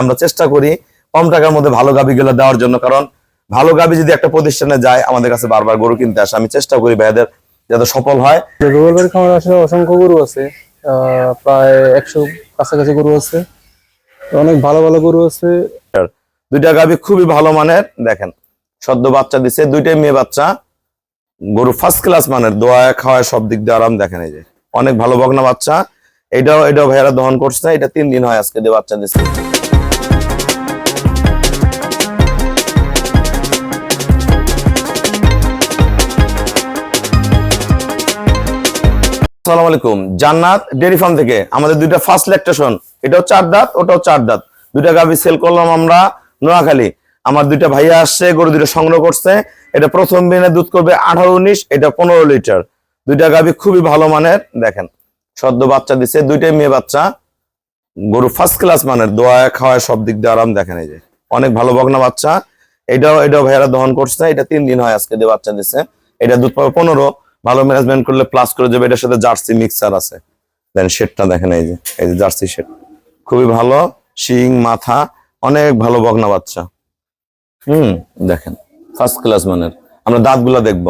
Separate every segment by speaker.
Speaker 1: আমরা চেষ্টা করি কম টাকার মধ্যে ভালো গাভিগুলো দেওয়ার জন্য কারণ ভালো গাভি যদি একটা প্রতিষ্ঠানে যায় আমাদের কাছে বারবার গরু কিনতে আসে। আমি চেষ্টা করি ভাইদের যাতে সফল হয়।
Speaker 2: খামারে আসলে অসংখ্য গরু আছে প্রায় একশো কাছাকাছি গরু আছে অনেক ভালো ভালো গরু আছে।
Speaker 1: দুইটা গাভি খুবই ভালো মানের দেখেন সদ্য বাচ্চা দিছে দুইটাই মেয়ে বাচ্চা গরু ফার্স্ট ক্লাস মানের দোয়া খাওয়ায় সব দিক দিয়ে আরাম দেখেন এই যে অনেক ভালো বকনা বাচ্চা। এটাও এটাও ভাইয়ারা দহন করছে এটা তিন দিন হয় আজকে দিয়ে বাচ্চা দিছে। আসসালামু আলাইকুম। জান্নাত ডেরি ফার্ম থেকে আমাদের দুইটা ফার্স্ট ল্যাকটেশন এটাও চার দাঁত ওটাও চার দাঁত। দুইটা গাভি সেল করলাম আমরা নোয়াখালী। আমার দুইটা ভাইয়া আসছে, গরু দুটো সংগ্রহ করছে। এটা প্রথম দিনে দুধ করবে আঠারো উনিশ, এটা পনেরো লিটার। দুইটা গাভি খুবই ভালো মানের, দেখেন, সদ্য বাচ্চা দুইটাই মেয়ে বাচ্চা। গরু ফার্স্ট ক্লাস মানের দোয়া খাওয়ায়, সব দিক দিয়ে আরাম দেখেন এই যে। অনেক ভালো বকনা বাচ্চা। এটাও এটাও ভাইয়ারা দহন করছে, এটা তিন দিন হয় আজকে দিয়ে বাচ্চা দিছে। এটা দুধ পাবে পনেরো। ভালো ম্যানেজমেন্ট করলে প্লাস করে যাবে, এটার সাথে জার্সি মিক্সার আছে। দেন শেডটা দেখেন এই যে এই যে জার্সি শেড খুবই ভালো, শিং, মাথা, অনেক ভালো বগনা বাচ্চা। হুম, দেখেন ফার্স্ট ক্লাস মানের। আমরা দাঁতগুলো দেখব।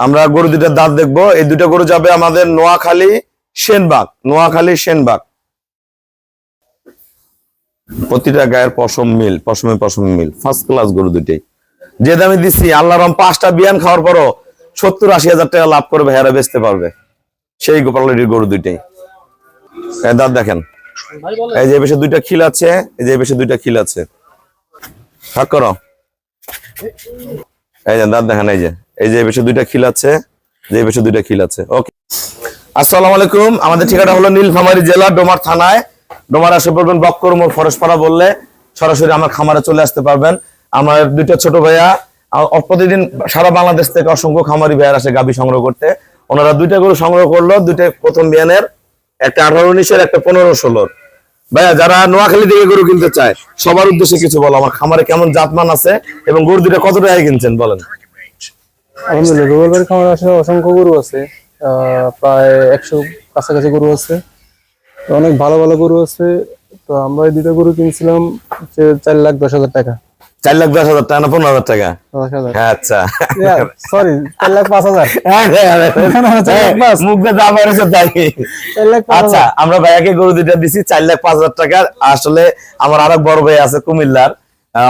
Speaker 1: আমরা গরু দুটার দাঁত দেখব। এই দুটো গরু যাবে আমাদের নোয়াখালী সেনবাগ নোয়াখালী সেনবাগ। প্রতিটা গায়ের পশম মিল, পশমে পশম মিল ফার্স্ট ক্লাস গরু দুটাই যে দামে দিছি আল্লাহ রম পাঁচটা বিয়ান খাওয়ার পরও সত্তর আশি হাজার টাকা লাভ করবে হেরা বেচতে পারবে। সেই গোপালের গরু দুইটাই। দাঁত দেখেন। এই যে বেশি দুইটা খিল আছে এই যে বেশি দুইটা খিল আছে। ভাগ করো। এই যে দাঁত দেখেন এই যে। এই যে বেশি দুইটা খিল আছে যে বেশি দুইটা খিল আছে। ওকে। আসসালামু আলাইকুম। আমাদের ঠিকানা হলো নীলফামারী জেলা ডোমার থানায়। ডোমার আসে পড়বেন বক্কর মোড় ফরেশপাড়া বললে সরাসরি আমার খামারে চলে আসতে পারবেন। আমার দুইটা ছোট ভাইয়া প্রতিদিন সারা বাংলাদেশ থেকে অসংখ্য খামারি ভাইয়ার আসে গাবি সংগ্রহ করতে। ওনারা দুইটা গরু সংগ্রহ করল, দুইটা প্রথম বিয়ানের, একটা আঠারো উনিশের, একটা পনেরো ষোলোর। ভাইয়া, যারা নোয়াখালী থেকে গরু কিনতে চায়, সবার উদ্দেশ্যে কিছু বলো, আমার খামারে কেমন জাতমান আছে এবং গরু দুইটা কত টাকায় কিনছেন, বলেন।
Speaker 2: অসংখ্য গরু আছে প্রায় একশো কাছাকাছি গরু আছে। অনেক ভালো ভালো গরু আছে। তো আমরা এই দুটো গরু কিনছিলাম চার লাখ দশ হাজার টাকা।
Speaker 1: চার লাখ দশ হাজার টাকা না পনেরো হাজার টাকা? হ্যাঁ আচ্ছা।
Speaker 2: সরি চার লাখ পাঁচ হাজার।
Speaker 1: মুখ দিয়ে যা বেরোছে তাই। আচ্ছা আমরা ভাইয়াকে গরু দিছি চার লাখ পাঁচ হাজার টাকা। আসলে আমার আরেক বড় ভাই আছে কুমিল্লার।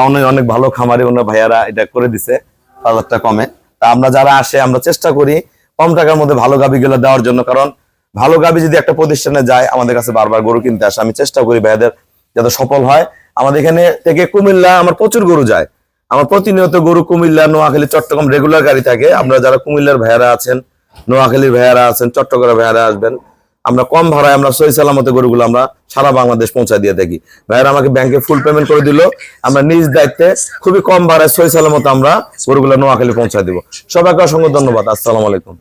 Speaker 1: অনেক অনেক ভালো খামারি ওনার ভাইয়ারা এটা করে দিছে পাঁচ হাজার টাকা কমে। তা আমরা যারা আসে আমরা চেষ্টা করি কম টাকার মধ্যে ভালো গাভি গুলো দেওয়ার জন্য কারণ ভালো গাবি যদি একটা প্রতিষ্ঠানে যায় আমাদের কাছে বারবার গরু কিনতে আসে আমি চেষ্টা করি ভাইয়াদের যাতে সফল হয়। আমাদের এখানে থেকে কুমিল্লা, আমার প্রচুর গরু যায়। আমার প্রতিনিয়ত গরু কুমিল্লা, নোয়াখালী, চট্টগ্রাম রেগুলার গাড়ি থাকে। আমরা যারা কুমিল্লার ভাইয়ারা আছেন, নোয়াখালীর ভাইয়ারা আছেন, চট্টগ্রামের ভাইয়ারা আসবেন, আমরা কম ভাড়ায় আমরা সহি সালামতে গরুগুলো আমরা সারা বাংলাদেশ পৌঁছায় দিয়ে থাকি। ভাইয়ারা আমাকে ব্যাংকে ফুল পেমেন্ট করে দিল। আমরা নিজ দায়িত্বে খুবই কম ভাড়ায় সহি সালামতে আমরা গরুগুলো নোয়াখালী পৌঁছায় দিব। সবাইকে অসংখ্য ধন্যবাদ। আসসালামু আলাইকুম।